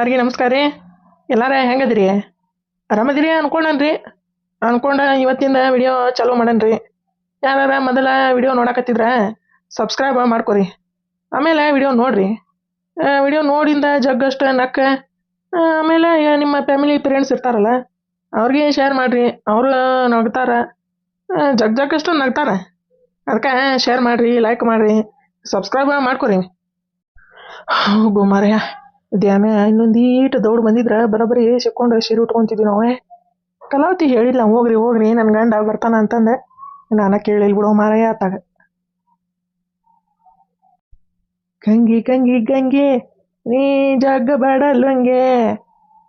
ಎಲ್ಲರಿಗೂ ನಮಸ್ಕಾರ ರೀ. ಎಲ್ಲಾರ ಹೆಂಗದ್ರಿ? ಆರಾಮದಿರಿ ಅನ್ಕೊಂಡನ್ರಿ. ಅನ್ಕೊಂಡ ಇವತ್ತಿಂದ ವಿಡಿಯೋ ಚಾಲೂ ಮಾಡನ್ರಿ. ಯಾರ ಮೊದಲ ವಿಡಿಯೋ ನೋಡಕತ್ತಿದ್ರ ಸಬ್ಸ್ಕ್ರೈಬ್ ಮಾಡ್ಕೊರಿ. ಆಮೇಲೆ ವಿಡಿಯೋ ನೋಡ್ರಿ. ವಿಡಿಯೋ ನೋಡಿಂದ ಜಗ್ಗಷ್ಟು ನಕ್ಕ ಆಮೇಲೆ ನಿಮ್ಮ ಫ್ಯಾಮಿಲಿ ಪೇರೆಂಟ್ಸ್ ಇರ್ತಾರಲ್ಲ, ಅವ್ರಿಗೆ ಶೇರ್ ಮಾಡ್ರಿ. ಅವರು ನಗ್ತಾರ ಜಗ್ ಜಗ್ಗಷ್ಟು ನಗ್ತಾರ. ಅದಕ್ಕೆ ಶೇರ್ ಮಾಡ್ರಿ ಲೈಕ್ ಮಾಡ್ರಿ ಸಬ್ಸ್ಕ್ರೈಬ್ ಮಾಡ್ಕೊರಿ. ಗುಮಾರಯ್ಯ ದ್ಯಾಮ ಇನ್ನೊಂದೀಟು ದೌಡ್ ಬಂದಿದ್ರ ಬರೋಬ್ಬರಿ ಸಿಕ್ಕೊಂಡು ಶಿರಿ ಉಟ್ಕೊಂತಿದ್ವಿ ನಾವೇ. ಕಲಾವತಿ ಹೇಳಿಲ್ಲ ಹೋಗ್ರಿ ಹೋಗ್ರಿ ನನ್ನ ಗಂಡ ಬರ್ತಾನ ಅಂತಂದೆ. ನಾನ ಕೇಳಿಲ್ಲ ಬಿಡೋ ಮಾರಾಯ ಆತಾಗ. ಗಂಗಿ ಗಂಗಿ, ಗಂಗೆ, ನೀ ಜಗ ಬೇಡಲ್ಲಂಗೆ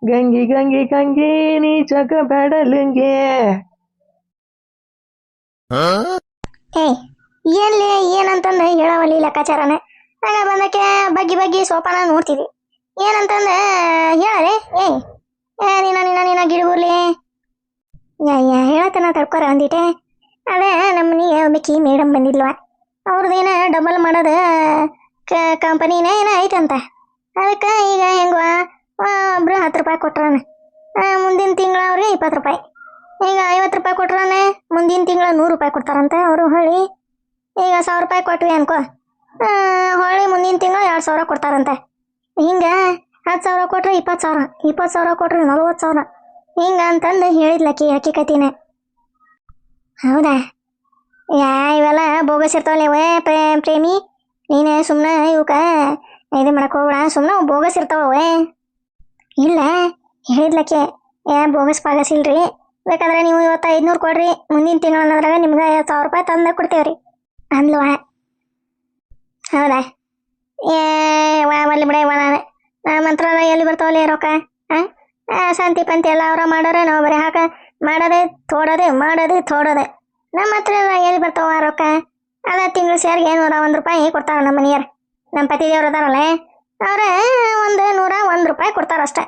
ಗಂಗಿ ಗಂಗಿ, ಗಂಗೆ, ನೀ ಜಗ ಬೇಡಲ್ಲಂಗೆ ಏಯ್ ಏನ್ಲಿ ಏನಂತಂದ ಹೇಳವಲ್ಲಿ ಲೆಕ್ಕಾಚಾರನ? ಆಗ ಬಂದಕ್ಕೆ ಬಗ್ಗಿ ಬಗ್ಗಿ ಸೋಪಾನ ನೋಡ್ತೀವಿ ಏನಂತಂದ ಹೇಳರೆ ಏಯ್ ನೀನ ನೀನ ನೀನ ಗಿಡಗುರ್ಲಿ ಯಾ ಹೇಳತನ ತಡ್ಕೊರ ಅಂದಿಟ್ಟೆ. ಅದೇ ನಮ್ಮನಿಗೆ ಒಬ್ಬಕಿ ಮೇಡಮ್ ಬಂದಿಲ್ವ ಅವ್ರದ್ದೇನ ಡಬಲ್ ಮಾಡೋದು ಕಂಪನಿನ ಏನ ಐತಂತ ಅದಕ್ಕೆ ಈಗ ಹೆಂಗವ? ಒಬ್ರು ಹತ್ತು ರೂಪಾಯಿ ಕೊಟ್ರಾನ. ಮುಂದಿನ ತಿಂಗಳ ಅವ್ರಿಗೆ ಇಪ್ಪತ್ತು ರೂಪಾಯಿ. ಈಗ ಐವತ್ತು ರೂಪಾಯಿ ಕೊಟ್ರಾನೆ, ಮುಂದಿನ ತಿಂಗಳ ನೂರು ರೂಪಾಯಿ ಕೊಡ್ತಾರಂತೆ ಅವರು ಹೊಳ್ಳಿ ಈಗ ಸಾವಿರ ರೂಪಾಯಿ ಕೊಟ್ವಿ ಅನ್ಕೋ. ಹೊಳ್ಳಿ ಮುಂದಿನ ತಿಂಗಳು ಎರಡು ಸಾವಿರ ಕೊಡ್ತಾರಂತೆ. ಹಿಂಗೆ ಹತ್ತು ಸಾವಿರ ಕೊಟ್ರೆ ಇಪ್ಪತ್ತು ಸಾವಿರ ಇಪ್ಪತ್ತು ಸಾವಿರ ಕೊಟ್ರೆ ನಲ್ವತ್ತು ಸಾವಿರ. ಹಿಂಗೆ ಅಂತಂದು ಹೇಳಿದ್ಲಕ್ಕಿ ಹಕ್ಕಿಕತಿನೇ ಹೌದಾ? ಯಾ, ಇವೆಲ್ಲ ಬೋಗಸ್ ಇರ್ತಾವಲ್ಲ ಇವೇ, ಪ್ರೇ, ಪ್ರೇಮಿ? ನೀನು ಸುಮ್ಮನೆ ಇವಕ್ಕೆ ಇದು ಮಾಡಕ್ಕೆ ಹೋಗ್ಬೇಡ ಸುಮ್ಮನೆ ಬೋಗಸ್ ಇರ್ತಾವೇ ಇಲ್ಲ ಹೇಳಿದ್ಲಕ್ಕೆ ಏ, ಬೋಗಸ್ ಪಾಗಸ್ ಇಲ್ರಿ. ಬೇಕಾದ್ರೆ ನೀವು ಇವತ್ತು ಐದುನೂರು ಕೊಡ್ರಿ, ಮುಂದಿನ ತಿಂಗಳು ಅನ್ನೋದ್ರಾಗ ನಿಮ್ಗೆ ಐವತ್ತು ಸಾವಿರ ರೂಪಾಯಿ ತಂದು ಕೊಡ್ತೇವ್ರಿ. ಅಂದ್ಲವಾ ಹೌದಾ? ಏ, ವಾ ಬಿಡ ಇವ ನಾನು. ಎಲ್ಲಿ ಬರ್ತಾವಲ್ಲ ರೊಕ್ಕ? ಶಾಂತಿ ಪಂತಿ ಎಲ್ಲ ಅವರ ಮಾಡೋರೆ, ನಾವು ಬರೀ ಹಾಕ. ಮಾಡೋದೆ, ತೋಡೋದೆ ಮಾಡೋದೆ, ತೋಡೋದೆ. ನಮ್ಮ ಹತ್ರ ಎಲ್ಲಿ ಬರ್ತಾವ ರೊಕ್ಕ? ಅದ ತಿಂಗಳು ಸೇರಿಗೆ ನೂರ ಒಂದು ರೂಪಾಯಿ ಕೊಡ್ತಾರ ನಮ್ಮ ಮನೆಯವ್ರು. ನಮ್ಮ ಪತಿ ದೇವ್ರು ಅದಾರಲ್ಲ, ಅವ್ರ ಒಂದು ನೂರ ಒಂದು ರೂಪಾಯಿ ಕೊಡ್ತಾರ ಅಷ್ಟೇ.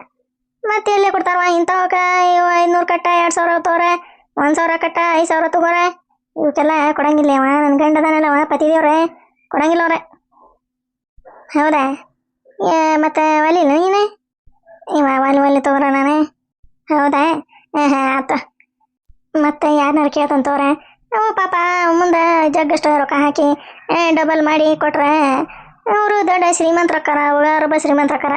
ಮತ್ತೆ ಎಲ್ಲಿ ಕೊಡ್ತಾರವ ಇಂಥವಕ್ಕ ಇವ ಐನೂರು ಕಟ್ಟ, ಎರಡು ಸಾವಿರ ತೋರ ಒಂದು ಸಾವಿರ ಕಟ್ಟ, ಐದು ಸಾವಿರ ತಗೋರೆ. ಇವಕ್ಕೆಲ್ಲ ಕೊಡಂಗಿಲ್ಲ ಅವ ನನ್ನ ಗಂಡದನಲ್ಲ ಅವ ಪತಿ ದೇವ್ರೆ. ಕೊಡಂಗಿಲ್ಲ ಅವ್ರೆ. ಹೌದಾ? ಮತ್ತೆ ಒಲಿಲ್ಲ ನೀನು? ಇವ ಒಲಿ ಒಲಿ ತಗೋರ ನಾನು. ಹೌದಾ? ಹಾಂ ಆತು. ಮತ್ತೆ ಯಾರನ್ನಾರು ಕೇಳ್ತಂತವ್ರೆ ಅವ ಪಾಪ, ಮುಂದೆ ಜಗ್ಗಷ್ಟು ರೊಕ್ಕ ಹಾಕಿ ಡಬಲ್ ಮಾಡಿ ಕೊಟ್ರೆ, ಅವರು ದೊಡ್ಡ ಶ್ರೀಮಂತರಕ್ಕಾರ ಒಬ್ಬ ಶ್ರೀಮಂತರಕ್ಕಾರ.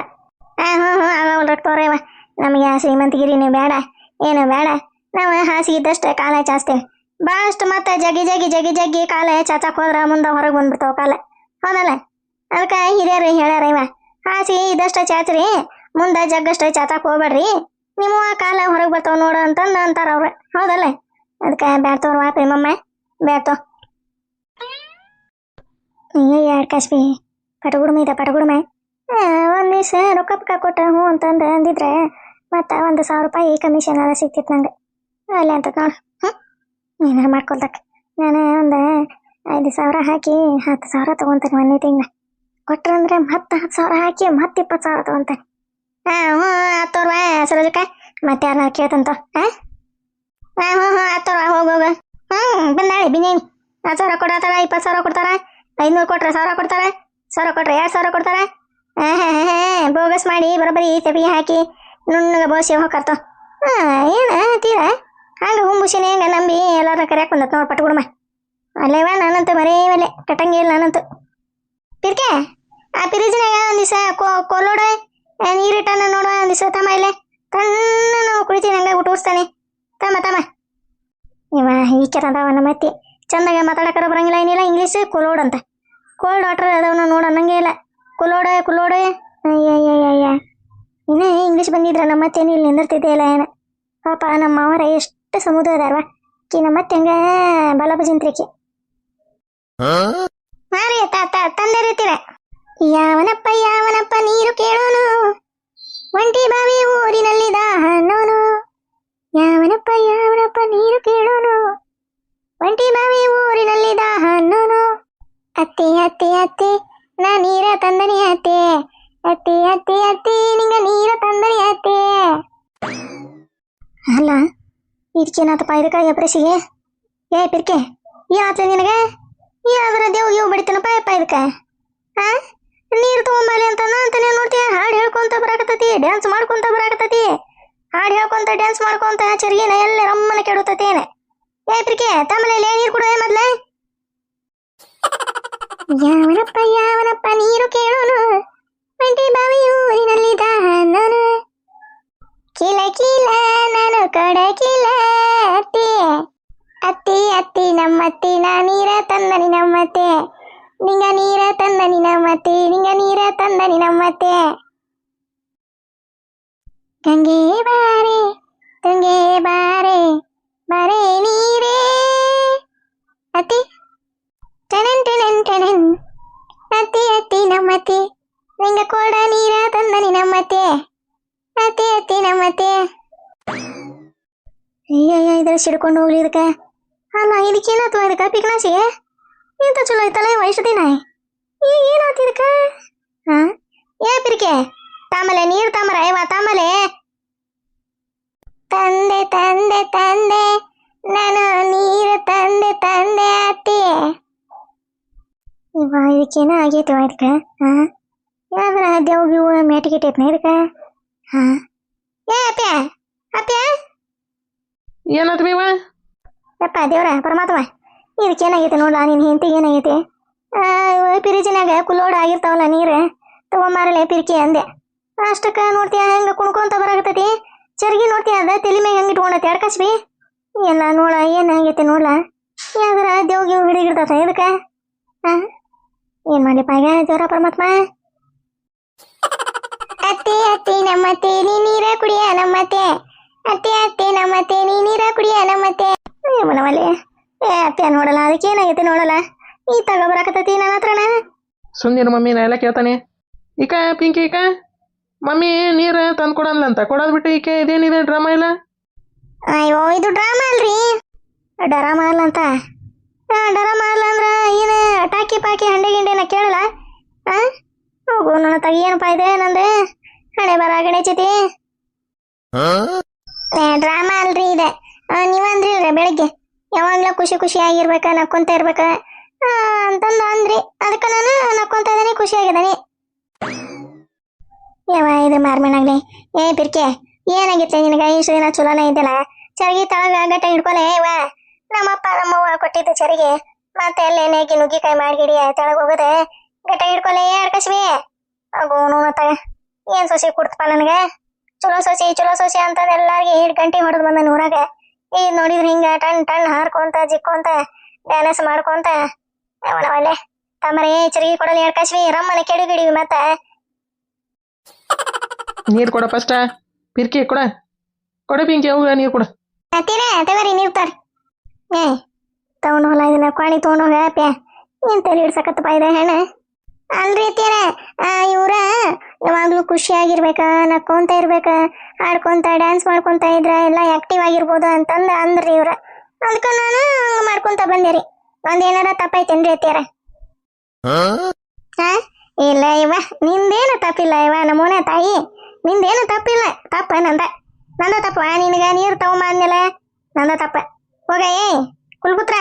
ಹಾಂ ಹ್ಞೂ ಹ್ಞೂ ಆಗವಲ್ ರೊಕ್ಕ ಇವ. ನಮಗೆ ಶ್ರೀಮಂತಗಿರಿನೇ ಬೇಡ, ಏನು ಬೇಡ. ನಾವು ಹಾಸಿಗೆ ಇದ್ದಷ್ಟೇ ಕಾಲ ಚಾಚ್ತೇವೆ. ಭಾಳಷ್ಟು ಮತ್ತೆ ಜಗಿ ಜಗಿ ಜಗಿ ಜಗ್ಗಿ ಕಾಲ ಚಾಚಕ್ ಹೋದ್ರೆ ಮುಂದೆ ಹೊರಗೆ ಬಂದ್ಬಿಡ್ತಾವೆ ಕಾಲ. ಹೌದಲ್ಲ? ಅದಕ್ಕೆ ಹಿರಿಯರು ಹೇಳ್ಯಾರ ಇವ ಹಾಸಿಗೆ ಇದಷ್ಟ ಚಾಚ್ರಿ ಮುಂದೆ ಜಗ್ಗಷ್ಟು ಚಾಚಕ್ ಹೋಗ್ಬೇಡ್ರಿ ನಿಮ್ಮ ಕಾಲ ಹೊರಗೆ ಬರ್ತಾವ ನೋಡು ಅಂತಂದು ಅಂತಾರ ಅವ್ರು. ಹೌದಲ್ಲ? ಅದಕ್ಕೆ ಬ್ಯಾಡ್ತವ್ರವ ಪ್ರೇಮಮ್ಮ ಬ್ಯಾಡ್ತೋ ಅಯ್ಯೋ ಎರಡು ಕಾಶ್ಮಿ, ಪಟಗುಡುಮೆ ಇದೆ, ಪಟಗುಡುಮೆ. ಒಂದು ದಿವಸ ರೊಕ್ಕ ಪಕ್ಕ ಕೊಟ್ಟ ಹ್ಞೂ ಅಂತಂದು ಅಂದಿದ್ರೆ ಮತ್ತು ಒಂದು ಸಾವಿರ ರೂಪಾಯಿ ಕಮಿಷನ್ ಎಲ್ಲ ಸಿಕ್ತಿತ್ತು ನಂಗೆ. ಅಲ್ಲ ಅಂತ ನೋಡು ಹ್ಞೂ ಏನಾರು ಮಾಡ್ಕೊಳ್ತಕ್ಕೆ ನಾನು ಒಂದು ಐದು ಸಾವಿರ ಹಾಕಿ ಹತ್ತು ಸಾವಿರ ತೊಗೊತೀನಿ ಒಂದೇ ತಿಂಗಳ. ಕೊಟ್ರಂದ್ರೆ ಮತ್ತೆ ಹತ್ತು ಸಾವಿರ ಹಾಕಿ ಮತ್ತೆ ಇಪ್ಪತ್ತು ಸಾವಿರ ತೊಗೊತಾನೆ ಹಾಂ ಹ್ಞೂ ಹತ್ತೋರ್ವ ಸರೋಜಕ್ಕ. ಮತ್ತೆ ಯಾರನ್ನ ಕೇಳ್ತಂತ ಹಾ? ಹಾಂ ಹ್ಞೂ ಹ್ಞೂ ಹತ್ತೋರ್ವ ಹೋಗಿ, ಹೋಗ. ಹ್ಞೂ ಬಂದಾಳೆ ಬಿನೇನಿ ಹತ್ತು ಸಾವಿರ ಕೊಡತ್ತಾರ ಇಪ್ಪತ್ತು ಸಾವಿರ ಕೊಡ್ತಾರ. ಐನೂರು ಕೊಟ್ರೆ ಸಾವಿರ ಕೊಡ್ತಾರ. ಸಾವಿರ ಕೊಟ್ರೆ ಎರಡು ಸಾವಿರ ಕೊಡ್ತಾರ. ಬೋಗಸ್ ಮಾಡಿ ಬರೋಬ್ಬರಿ ತೆಪಿಗೆ ಹಾಕಿ ನುಣ್ಣಗೆ ಬೋಸಿ ಹೋಗರ್ತ ಹಾಂ, ಏನು, ತೀರ? ಹಂಗೆ ಹುಂಬುಸಿನಿ ಹಂಗೆ ನಂಬಿ ಎಲ್ಲಾರ ಕರೆಯಕ್ ಬಂದತ್ ನೋಡಿ ಪಟ್ಕೊಡಮ್ಮ ಅಲ್ಲೇವ, ನಾನಂತೂ ಮರೇ ಮೇಲೆ. ಕಟ್ಟಂಗಿಲ್ಲ ನಾನಂತೂ. ಪಿರ್ಕೆ? ಪಿರಿಜಿನಾಗ ಒಂದು ದಿವಸ ಕೊಲ್ಲೋಡ ನೀರಿಟ್ಟನ ನೋಡುವ ಒಂದು ದಿವಸ ತಮ್ಮ ಇಲ್ಲೇ ತಣ್ಣ ನಾವು ಕುಳಿತೀನಿ ಹಂಗೆ ಊಟ ಉಡ್ಸ್ತಾನೆ ತಮ್ಮ ತಮ್ಮ ಇವ ಈಕೆ ಅದಾವ ನಮ್ಮ ಅತ್ತಿ ಚಂದಾಗ ಮಾತಾಡಕರ ಬರಂಗಿಲ್ಲ ಏನಿಲ್ಲ ಇಂಗ್ಲೀಷ್ ಕುಲೋಡ್ ಅಂತ ಕೋಲ್ಡ್ ವಾಟರ್ ಅದಾವನ ನೋಡ ಅನ್ನಂಗೆ ಇಲ್ಲ ಕುಲೋಡ ಕುಲೋಡ ಅಯ್ಯಯ್ಯಯ್ಯ ಇನ್ನೇ ಇಂಗ್ಲೀಷ್ ಬಂದಿದ್ರ ನಮ್ಮ ಅತ್ತೇನು ಇಲ್ಲಿ ನಿಂದಿರ್ತಿದ್ದೆ ಇಲ್ಲ ಏನ ಪಾಪ ನಮ್ಮ ಮಾವರ ಎಷ್ಟು ಸಮುದ್ರ ಅದಾರವ ಕಿ ನಮ್ಮ ಅತ್ತೆ ಹಂಗ ಬಲಭಜಂತ್ರಿಕಿ ಮಾರಿ ತಂದೆ ರೀತಿರ ಯಾವನಪ್ಪ ಯಾವನಪ್ಪ ನೀರು ಕೇಳೋನು? ಒಂಟಿ ಬಾವಿ ಊರಿನಲ್ಲಿ ದಾಹನೋನು ಯಾವನಪ್ಪ ಯಾವನಪ್ಪ ನೀರು ಕೇಳೋನು? ಒಂಟಿ ಬಾವಿ ಊರಿನಲ್ಲಿ ದಾಹನೋನು ಅತ್ತಿ ಅತ್ತಿ ಅತ್ತಿ, ನಾ ನೀರ ತಂದನಿ, ಅತ್ತಿ. ಅತ್ತಿ ಅತ್ತಿ ಅತ್ತಿ, ನಿಂಗ ನೀರ ತಂದನಿ, ಅತ್ತಿ. ಅಲ್ಲ ಇದಕ್ಕೇನಾತಪ್ಪ ಇದಕ್ಕ ಎಬ್ರಸಿಗೆ ಏ, ಪಿರ್ಕೆ ಏನಾತ ನಿನಗೆ? ಯಾವ್ದ್ರ ದೇವ್ ಇವು ಬಡಿತನಪ್ಪ ಯಪ್ಪ ಇದಕ್ಕ? ಹಾ ನೀರು ತಗೊಂಬಲಿ ಅಂತ ಅಂತಾನೆ ನೋಡ್ತೀಯ? ಹಾಡು ಹೇಳ್ಕೊಂತ ಬರಾಕತ್ತತಿ ಡ್ಯಾನ್ಸ್ ಮಾಡ್ಕೊಂತ ಬರಾಕತ್ತತಿ. ಹಾಡು ಹೇಳ್ಕೊಂತ ಡ್ಯಾನ್ಸ್ ಮಾಡ್ಕೊಂತ ಚರ್ಗಿನ ಎಲ್ಲ ರಮ್ಮನ ಕೆಡುತ್ತತೇನೆ. ಏ ಪ್ರಿಕೆ ತಮ್ಮನೇಲಿ ನೀರು ಕೊಡು ಮೊದ್ಲೆ? ಯಾವನಪ್ಪ ಯಾವನಪ್ಪ ನೀರು ಕೇಳೋನು? ಒಂಟಿ ಊರಿನಲ್ಲಿ ದಾನನು ಕಿಲ ಕಿಲ, ನಾನು ಕೊಡ ಕಿಲ, ಅತ್ತಿ. ಅತ್ತಿ ಅತ್ತಿ, ನಮ್ಮತ್ತಿ, ನಾ ನೀರ ತಂದನಿ ನಮ್ಮತ್ತೆ. ನಿಂಗ ನೀರ ತಂದನಿ ನಮ್ಮತ್ತೆ ನಿಂಗ ನೀರ ತಂದನಿ ನಮ್ಮತ್ತೆ ಗಂಗೆ ಬಾರೆ ಗಂಗೆ ಬಾರೆ ಬಾರೆ ನೀರೇ ಅತ್ತಿ ಟೆಣನ್ ಟೆಣನ್ ಟೆಣನ್ ಅತ್ತಿ ಅತ್ತಿ ನಮ್ಮತ್ತೆ ನಿಂಗ ಕೊಡ ನೀರ ತಂದನಿ ನಮ್ಮತ್ತೆ ಅತ್ತಿ ಅತ್ತಿ ನಮ್ಮತ್ತೆ ಅಯ್ಯಯ್ಯ ಇದ್ರ ಸಿಡ್ಕೊಂಡು ಹೋಗ್ಲಿ ಇದಕ್ಕೆ ಅಲ್ಲ ಇದಕ್ಕೇನಾಯ್ತು ಇದಕ್ಕೆ ಪಿಕ್ನಾಸಿಗೆ ಎಂತ ಚಲೋ ಐತಲ್ಲ ವಯಸ್ಸು ದಿನ ಈಗ ಏನಾಯ್ತು ಇದಕ್ಕೆ ಹಾ ಏ ಪಿರಿಕೆ ತಾಮಲೆ ನೀರು ತಾಮರ ಏವ ತಾಮಲೆ ತಂದೆ ತಂದೆ ತಂದೆ ನಾನು ನೀರು ತಂದೆ ತಂದೆ ಅತ್ತಿ ಇವ ಇದಕ್ಕೇನ ಆಗೈತಿವ ಇದಕ್ಕೆ ಹಾ ಯಾವ್ದಾರ ದೇವ್ ಗಿವ್ ಮೇಟಿಗಿಟ್ಟೈತ್ನ ಇದಕ್ಕೆ ಹಾ ಏ ಅಪ್ಪ್ಯ ಅಪ್ಪ್ಯ ಏನಾತ್ ಬೀವ ಯಪ್ಪ ದೇವ್ರ ಪರಮಾತ್ಮ ಇದಕ್ಕೆ ಏನಾಗೈತೆ ನೋಡ ನಿನ್ನ ಹೆಂಡತಿ ಏನಾಗೈತೆ? ಪಿರಿಜಿನಾಗ ಕುಲ್ಲೋಡ್ ಆಗಿರ್ತಾವಲ್ಲ ನೀರು. ತಗೊಂಬಾರಲೆ ಪಿರಿಕೆ ಅಂದೆ. ಅಷ್ಟಕ್ಕ ನೋಡ್ತೀಯ ಹೆಂಗ ಕುಣ್ಕೊಂತ ಬರಾಕತ್ತೈತಿ? ಚರ್ಗಿ ನೋಡ್ತೀಯ ಅದ ತಲೆ ಮ್ಯಾಗ ಹೆಂಗ್ ಇಟ್ಕೊಂಡತ್ತೆ ಎಡ್ಕಸ್ಬಿ ಎಲ್ಲ ನೋಡ ಏನಾಗೈತೆ ನೋಡ್ಲಾ. ಯಾವ್ದಾರ ದೇವ್ ಗಿವ್ ಹಿಡಿಗಿರ್ತದ ಇದಕ್ಕೆ ಆ ಏನ್ ಮಾಡ್ಲಿಪ್ಪ ಈಗ ದೇವ್ರ ಪರಮಾತ್ಮ? ಅತ್ತೆ ಅತ್ತೆ ನಮ್ಮತ್ತೆ ನೀ ನೀರ ಕುಡಿಯ ನಮ್ಮತ್ತೆ. ಅತ್ತೆ ಅತ್ತೆ ನಮ್ಮತ್ತೆ ನೀ ನೀರ ಕುಡಿಯ ನಮ್ಮತ್ತೆ. ಮನವಲ್ಲಿ. ಏ ಅತ್ತೆ ನೋಡಲ್ಲ ಅದಕ್ಕೆ ಏನಾಗೈತೆ ನೋಡಲ್ಲ? ಈ ತಗೋಬರಾಕತ್ತೈತಿ ನನ್ನ ಹತ್ರನ? ಸುಂದಿನ ಮಮ್ಮಿ ನಾ ಎಲ್ಲ ಕೇಳ್ತಾನೆ. ಈಕ ಪಿಂಕಿ ಈಕ? ಮಮ್ಮಿ ನೀರು ತಂದು ಅಂತ ಕೊಡೋದ್ ಬಿಟ್ಟು ಈಕೆ ಇದೇನಿದೆ ಡ್ರಾಮಾ ಇಲ್ಲ? ಅಯ್ಯೋ ಇದು ಡ್ರಾಮಾ ಅಲ್ರಿ. ಡರಾಮ ಅಲ್ಲ ಅಂತ? ಡರಾಮ ಅಲ್ಲ ಅಂದ್ರ ಏನ ಅಟಾಕಿ ಪಾಕಿ ಹಂಡೆ ಗಿಂಡೆನ ಕೇಳಲ್ಲ? ಆ? ಹೋಗು ನನ್ನ ತಗಿ ಏನಪ್ಪ ಇದೆ ನಂದು? ಹಣೆ ಬರ ಗಣೇಶತಿ ಡ್ರಾಮಾ ಅಲ್ರಿ ಇದೆ. ನೀವಂದ್ರಿ ಬೆಳಿಗ್ಗೆ. ಯಾವಾಗ್ಲೂ ಖುಷಿ ಖುಷಿಯಾಗಿರ್ಬೇಕ, ನಕ್ಕೊಂತ ಇರ್ಬೇಕ ಅಂತಂದು ಅಂದ್ರಿ. ಅದಕ್ಕೆ ನಾನು ನಕ್ಕೊಂತ ಖುಷಿ ಆಗಿದ್ದೀನಿ ಯಾವ ಇದು ಮಾರ್ಮೇನಾಗ್ಲಿ. ಏ ಪಿರ್ಕೆ ಏನಾಗಿತ್ತೆ ನಿನಗ? ಇಷ್ಟು ದಿನ ಚಲೋನ ಇದ್ದಲ್ಲ. ಚರಿಗೆ ತಳಗ ಗಟ್ಟ ಹಿಡ್ಕೊಲೆ ಇವ ನಮ್ಮಪ್ಪ ನಮ್ಮವ್ವ ಕೊಟ್ಟಿದ್ದು ಚರಿಗೆ. ಮತ್ತೆ ಅಲ್ಲಿ ನೇಗಿ ನುಗ್ಗಿಕಾಯಿ ಮಾಡ್ಗಿಡಿ ತಳಗ ಹೋಗದೆ. ಗಟ್ಟ ಹಿಡ್ಕೊಲೆ ಅಡ್ಕಸ್ಬಿ ಅಗೋನು ತಗ ಏನ್ ಸೊಸಿ ಕುಡ್ತಪ್ಪ ನನಗೆ? ಚಲೋ ಸೊಸಿ ಚಲೋ ಸೊಸಿ ಅಂತ ಎಲ್ಲಾರ್ಗೆ ಹಿಡ್ ಗಂಟೆ ಹೊಡೆದ್ ಬಂದ ಊರಾಗ. ಈಗ ನೋಡಿದ್ರೆ ಹಿಂಗ ಟಣ್ ಟಣ್ ಹಾರ್ಕೊಂತ ಜಿಕ್ಕೊಂತ ಡ್ಯಾನ್ಸ್ ಮಾಡ್ಕೊಂತ. ಒಳ್ಳೆ ತಮ್ಮರೇ ಚರಿಗೆ ಕೊಡಲಿ ಅಡ್ಕಸ್ಬಿ ರಮ್ಮನೆ ಕೆಡಿಗಿಡಿವಿ ಮತ್ತೆ. ನೀರ್ ಕೊಡ ಫಸ್ಟ. ಪಿರ್ಕಿ ಕೊಡ. ಕೊಡ ಪಿಂಕಿ ಅವಾಗ ನೀರು ಕೊಡ. ಅತ್ತೀರ ತಗೋರಿ ನೀರ್ ತರ್. ಏ ತಗೊಂಡು ಹೋಲ ಇದನ್ನ ಕ್ವಾಣಿ ತಗೊಂಡು ಹೋಗ ಪ್ಯಾ ಏನ್ ತಲೆ ಹಿಡ್ಸಕತ್ತಪ್ಪ ಇದೆ ಹೆಣ್ಣ. ಅಲ್ರಿ ತೀರ ಇವ್ರ ಯಾವಾಗ್ಲೂ ಖುಷಿಯಾಗಿರ್ಬೇಕ ನಕ್ಕೊಂತ ಇರ್ಬೇಕ ಆಡ್ಕೊಂತ ಡ್ಯಾನ್ಸ್ ಮಾಡ್ಕೊಂತ ಇದ್ರ ಎಲ್ಲ ಆಕ್ಟಿವ್ ಆಗಿರ್ಬೋದು ಅಂತಂದ ಅಂದ್ರಿ ಇವ್ರ. ಅದಕ್ಕ ನಾನು ಹಂಗ ಮಾಡ್ಕೊಂತ ಬಂದೇರಿ ಒಂದ್ ಏನಾರ ತಪ್ಪೈತೇನ್ರಿ ಅತ್ತಿಯರ? ಹಾ? ಇಲ್ಲ ಇವ ನಿಂದೇನು ತಪ್ಪಿಲ್ಲ ಇವ ನಮ್ಮನೆ ತಾಯಿ. ನಿಂದೇನು ತಪ್ಪಿಲ್ಲ ತಪ್ಪ ನಂದ. ನಂದ ತಪ್ಪ ನಿನಗ ನೀರು ತಗೊಂಬ ಅಂದಿಲ್ಲ ನಂದ ತಪ್ಪ. ಹೋಗ ಏ ಕುಲ್ಬುತ್ರ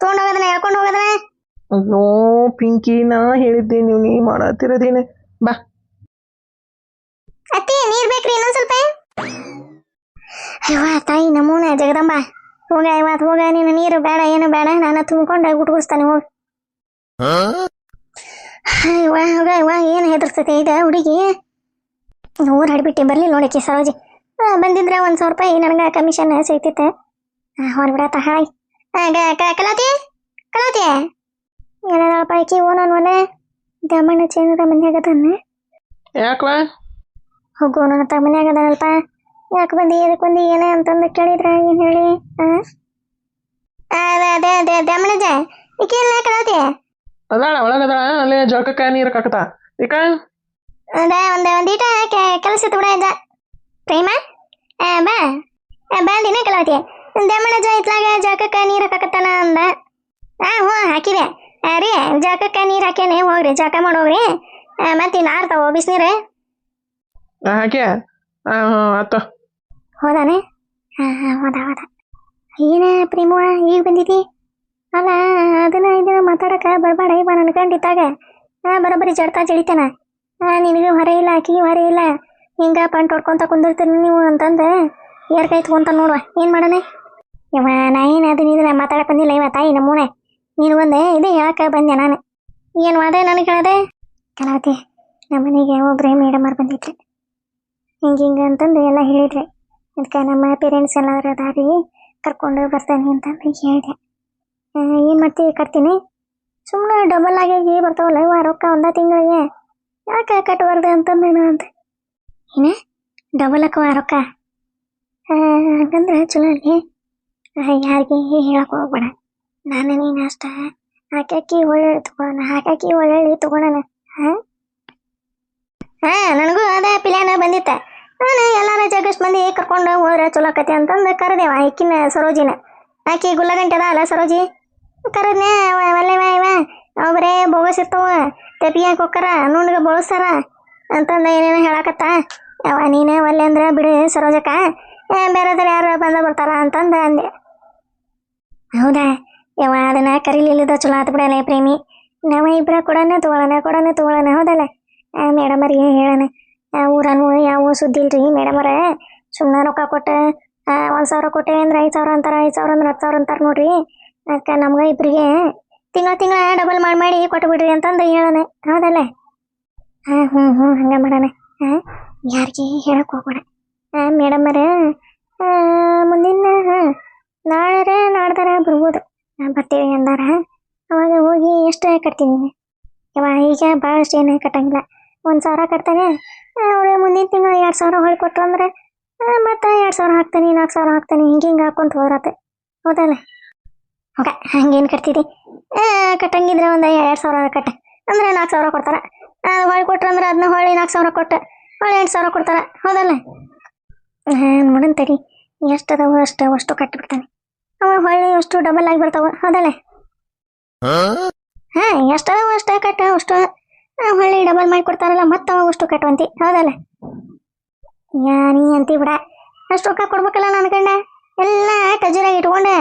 ತಗೊಂಡ್ ಹೋಗೋದನ್ನ ಹೇಳ್ಕೊಂಡು ಹೋಗೋದನ್ನ ಅಯ್ಯೋ ಪಿಂಕಿ ನಾ ಹೇಳಿದ್ದೆ ನೀವು ನೀ ಮಾಡತ್ತಿರೋದೇನೆ ಬಾ. ಅಯ್ಯವ್ವ ತಾಯಿ ನಮ್ಮೂನ ಜಗದಂಬ. ಹೋಗ ಇವತ್ತು ಹೋಗ. ನೀನು ನೀರು ಬೇಡ ಏನು ಬೇಡ. ನಾನು ತುಂಬಿಕೊಂಡು ಗುಟ್ಗುಸ್ತಾನೆ ಹೋಗಿ. ಅಯ್ಯವ್ವ ಹೋಗ ಇವ ಏನು ಹೆದರ್ತೈತೆ ಇದೆ ಹುಡುಗಿ? ಊರು ಹಡ್ಬಿಟ್ಟು ಬರ್ಲಿ ನೋಡಕ್ಕೆ ಸರೋಜಿ. ಬಂದಿದ್ರೆ ಒಂದು ಸಾವಿರ ರೂಪಾಯಿ ನನಗೆ ಕಮಿಷನ್ ಸಿಗ್ತಿತ್ತೆ. ಹೊರಬಿಡತ್ತ ಹಾಯ್. ಕಲಾತಿ? ಕಲಾತಿ? ಏನಪ್ಪ ಈಕಿ ಓನನ್ ಒಲೆ? ದಮ್ಮಣ್ಣ ಚೇನದ ಮನ್ಯಾಗ ಅದನ್ನ ಯಾಕವಾ? ಹೋಗು ನನ್ನ ತಮ್ಮ ಮನ್ಯಾಗ ಅದನಲ್ಪ. ಯಾಕೆ ಬಂದಿ ಎದಕ್ಕೆ ಬಂದಿ ಏನೇ ಅಂತಂದು ಕೇಳಿದ್ರ ಏನ್ ಹೇಳಿ? ಆ? ಆ, ಅದೇ ಅದೇ ಅದೇ ದಮಣಜ ಈಕೆ ಎಲ್ಲ ಕಳತಿ ಅದಾಳ ಒಳಗದಾಳ ಅಲ್ಲೇ ಜಳಕಕ್ಕ ನೀರು ಕಾಕತ ಈಕ? ಅದೇ ಒಂದ್ ಒಂದೀಟ ಕೆಲಸ ಇತ್ತು ಬಿಡ ಅಜ್ಜ ಪ್ರೇಮ? ಆ, ಬಾ. ಆ, ಬಂದಿನ ಕಳತಿ ದಮಣಜ ಇತ್ಲಾಗ ಜಾಕಕ್ಕ ನೀರು ಹಾಕತ್ತಾನ ಅಂದ. ಹಾ ಹ್ಞೂ ಹಾಕಿದೆ. ಆ, ರೀ ಜಾಕಕ್ಕ ನೀರು ಹಾಕೇನೆ ಹೋಗ್ರಿ ಜಾಕ ಮಾಡೋಗ್ರಿ. ಮತ್ತೆ ಇನ್ನು ಆರ್ತಾವ ಬಿಸಿನೀರು ಹಾಕ್ಯಾ? ಹಾಂ ಹಾಂ ಆತ. ಹೋದಾನೆ? ಹಾ ಹಾ, ಹೋದ ಹೋದ. ಏನ ಪ್ರೇಮವ ಈಗ ಬಂದಿದಿ? ಅಲ್ಲ, ಅದನ್ನ ಇದನ್ನ ಮಾತಾಡಕ ಬರಬೇಡ. ಇವ ನನ್ ಗಂಡಿದ್ದಾಗ ಆ, ಬರೋಬ್ಬರಿ ಜಡ್ತಾ ಜಡಿತಾನ. ಆ, ನಿನಗೆ ಹೊರೆ ಇಲ್ಲ ಆಕಿಗೆ ಹೊರೆ ಇಲ್ಲ. ಹಿಂಗ ಪಂಟ್ ಹೊಡ್ಕೊಂತ ಕುಂದಿರ್ತೀರಿ ನೀವು ಅಂತಂದು ಏರ್ ಕೈ ತಗೊಂತ ನೋಡುವ. ಏನು ಮಾಡೋಣ? ಇವ ನಾ ಏನು ಅದನ್ನ ಇದನ್ನ ಮಾತಾಡಕ್ಕೆ ಬಂದಿಲ್ಲ ಇವ ತಾಯಿ, ನಮ್ಮೂನೆ. ನೀನು ಒಂದೇ ಇದೆ ಹೇಳಕ್ಕೆ ಬಂದೆ ನಾನು? ಏನು ವಾದ ನನಗೆ ಹೇಳದೆ? ಕಲಾವತಿ ನಮ್ಮ ಮನೆಗೆ ಒಬ್ಬರೇ ಮೇಡಮರ್ ಬಂದಿದ್ರೆ. ಹಿಂಗೆ ಹಿಂಗೆ ಅಂತಂದು ಎಲ್ಲ ಹೇಳಿದ್ರಿ. ಅದಕ್ಕೆ ನಮ್ಮ ಪೇರೆಂಟ್ಸ್ ಎಲ್ಲಾರು ದಾರಿ ಕರ್ಕೊಂಡು ಬರ್ತಾನೆ ಅಂತ ಹೇಳಿದೆ. ಏನು ಮಾಡ್ತೀವಿ ಕಟ್ತೀನಿ? ಸುಮ್ಮನೆ ಡಬಲ್ ಆಗಿ ಬರ್ತಾವಲ್ಲ ಇವ ರೊಕ್ಕ ಒಂದ ತಿಂಗಳಿಗೆ. ಯಾಕೆ ಕಟ್ಟಬಾರ್ದು ಅಂತಂದು ನಾನು ಅಂತ ಏನ? ಡಬಲ್ ಹಾಕುವ ರೊಕ್ಕ? ಆ, ಹಂಗಂದ್ರೆ ಚಲೋ ಅಲ್ರಿ. ಯಾರಿಗೆ ಹೇಳಕ್ ಹೋಗ್ಬೇಡ. ನಾನು ನೀನು ಅಷ್ಟ. ಹಾಕಾಕಿ ಒಳ್ಳೆ ತಗೊಳ್ಳೋಣ ಹಾಕಾಕಿ ಒಳ್ಳೆ ತಗೊಳ್ಳೋಣ ಹಾ ಹಾ ನನಗೂ ಅದೇ ಪ್ಲ್ಯಾನ್ ಬಂದಿತ್ತ. ನಾನು ಎಲ್ಲಾರ ಜಗಸ್ ಮಂದಿ ಕರ್ಕೊಂಡು ಹೋದ್ರೆ ಚಲೋ ಆಕತಿ ಅಂತಂದು ಕರೆದೇವ ಆಕಿನ ಸರೋಜಿನ. ಆಕಿ ಗುಲ್ಲಗಂಟೆ ಅದ ಅಲ್ಲ ಸರೋಜಿ ಕರೆದ್ನೆ ಒಲ್ಲೆ ಇವ ಬೋಗಸ್ ಇರ್ತಾವ ತೆಪಿಯಾಕ ಹೋಕ್ಕಾರ ನುಂಡ್ಗ ಬಳಸ್ತಾರ ಅಂತಂದು ಏನೇನೋ ಹೇಳಕತ್ತ. ಯಾವ ನೀನೇ ಒಲ್ಲೆ ಅಂದ್ರೆ ಬಿಡು ಸರೋಜಕ್ಕ ಏ, ಬೇರೆದ್ರ ಯಾರು ಬಂದ ಬರ್ತಾರ ಅಂತಂದು ಅಂದೆ. ಹೌದಾ? ಯಾವ ಅದನ್ನ ಕರೀಲಿಲ್ಲದ ಚಲೋ ಆತ್ ಬಿಡಲ್ಲ ಪ್ರೇಮಿ. ನಾವ ಇಬ್ಬರ ಕೊಡೋಣ ತಗೊಳ್ಳೋಣ ಕೊಡೋಣ ತಗೊಳ್ಳೋಣ ಹೌದಲ್ಲ? ಮೇಡಮ್ ಅವ್ರಿಗೆ ಹೇಳೋಣ ಊರನು ಯಾವ ಸುದ್ದಿ ಇಲ್ರಿ ಮೇಡಮ್ ಅವ್ರ? ಸುಮ್ಮನೆ ರೊಕ್ಕ ಕೊಟ್ಟೆ ಒಂದು ಸಾವಿರ ಕೊಟ್ಟೆ ಅಂದ್ರೆ ಐದು ಸಾವಿರ ಅಂತಾರೆ, ಐದು ಸಾವಿರ ಅಂದ್ರೆ ಹತ್ತು ಸಾವಿರ ಅಂತಾರೆ ನೋಡ್ರಿ. ಅದಕ್ಕೆ ನಮ್ಗೆ ಇಬ್ಬರಿಗೆ ತಿಂಗಳ ತಿಂಗಳ ಡಬಲ್ ಮಾಡಿ ಮಾಡಿ ಕೊಟ್ಟು ಬಿಡ್ರಿ ಅಂತಂದು ಹೇಳೋಣ. ಹೌದಲ್ಲ? ಹಾಂ ಹ್ಞೂ ಹ್ಞೂ ಹಂಗೆ ಮಾಡೋಣ. ಹಾಂ, ಯಾರಿಗೆ ಹೇಳಕ್ಕೆ ಹೋಗೋಣ ಹಾಂ ಮೇಡಮ್ ಅವರೇ ಮುಂದಿನ, ಹಾಂ ನಾಳೆ ನಾಡ್ದಾರ ಬರ್ಬೋದು. ಬರ್ತೀವಿ ಅಂದಾರ. ಅವಾಗ ಹೋಗಿ ಎಷ್ಟು ಕಟ್ತೀನಿ? ಯಾವ ಈಗ ಭಾಳಷ್ಟು ಏನು ಕಟ್ಟಂಗಿಲ್ಲ. ಒಂದು ಸಾವಿರ ಕಟ್ತಾನೆ. ಅವ್ರು ಮುಂದಿನ ತಿಂಗಳು ಎರಡು ಸಾವಿರ ಹೊಳ್ ಕೊಟ್ರು ಅಂದ್ರೆ ಮತ್ತೆ ಎರಡು ಸಾವಿರ ಹಾಕ್ತಾನೆ ನಾಲ್ಕು ಸಾವಿರ ಹಾಕ್ತಾನೆ ಹಿಂಗೆ ಹಿಂಗೆ ಹಾಕ್ಕೊಂತ ಹೋದ್ರತ್ತೆ ಹೌದಲ್ಲ? ಓಕೆ ಹಂಗೇನು ಕಟ್ತೀರಿ ಆ, ಕಟ್ಟಂಗಿದ್ರೆ ಒಂದು ಎರಡು ಸಾವಿರ ಕಟ್ಟ. ಅಂದ್ರೆ ನಾಲ್ಕು ಸಾವಿರ ಕೊಡ್ತಾರೆ. ಹೊಳ್ಳಿ ಕೊಟ್ರು ಅಂದ್ರೆ ಅದನ್ನ ಹೊಳ್ಳಿ ನಾಲ್ಕು ಸಾವಿರ ಕೊಟ್ಟು. ಹೊಳ್ಳಿ ಎಂಟು ಸಾವಿರ ಕೊಡ್ತಾರೆ. ಹೌದಲ್ಲ? ಹಾಂ ನೋಡನ್ ತಡಿ. ಎಷ್ಟು ಅದಾವ ಅಷ್ಟು ಅಷ್ಟು ಕಟ್ಟಿಬಿಡ್ತಾನೆ ಅವ ಹೊಳ್ಳಿ ಅಷ್ಟು ಡಬಲ್ ಆಗಿ ಬರ್ತಾವ ಹೌದಲ್ಲ? ಹಾಂ? ಎಷ್ಟು ಅದಾವ ಅಷ್ಟು ಕಟ್ಟ ಅಷ್ಟು ಹೊಳ್ಳಿ ಡಬಲ್ ಮಾಡಿ ಕೊಡ್ತಾರಲ್ಲ ಮತ್ತೆ ಅವಾಗ ಅಷ್ಟು ಕಟ್ಟುವಂತಿ ಹೌದಲ್ಲ? ಯಾ, ನೀ ಅಂತಿ ಬಿಡ. ಅಷ್ಟು ರೊಕ್ಕ ಕೊಡ್ಬೇಕಲ್ಲ ನನ್ನ ಗಂಡ? ಎಲ್ಲ ಟಜರಾಗಿ ಇಟ್ಕೊಂಡು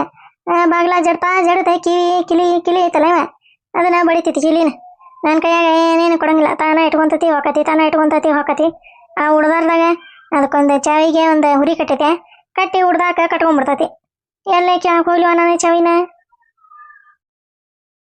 ಬಾಗ್ಲ ಜಡ್ತಾ ಜಡತೆ, ಕಿವಿ, ಕಿಲಿ ಕಿಲಿ ಐತಲ್ಲ ಅದನ್ನ ಬಡಿತೈತಿ ಕಿಲಿನ. ನನ್ನ ಕೈಯಾಗ ಏನೇನು ಕೊಡಂಗಿಲ್ಲ. ತಾನ ಇಟ್ಕೊಂತತಿ, ಹೋಕತಿ, ತಾನ ಇಟ್ಕೊಂತತಿ, ಹೋಕತಿ. ಆ ಹುಡ್ದಾರ್ದಾಗ ಅದಕ್ಕೊಂದು ಚಾವಿಗೆ ಒಂದು ಹುರಿ ಕಟ್ಟೈತೆ. ಕಟ್ಟಿ ಹುಡ್ದಾಕ ಕಟ್ಕೊಂಡ್ಬಿಡ್ತತಿ. ಎಲ್ಲ ಕ್ಯಾ ಹೋಗ್ಲಿವ ನಾನು ಚಾವಿನ?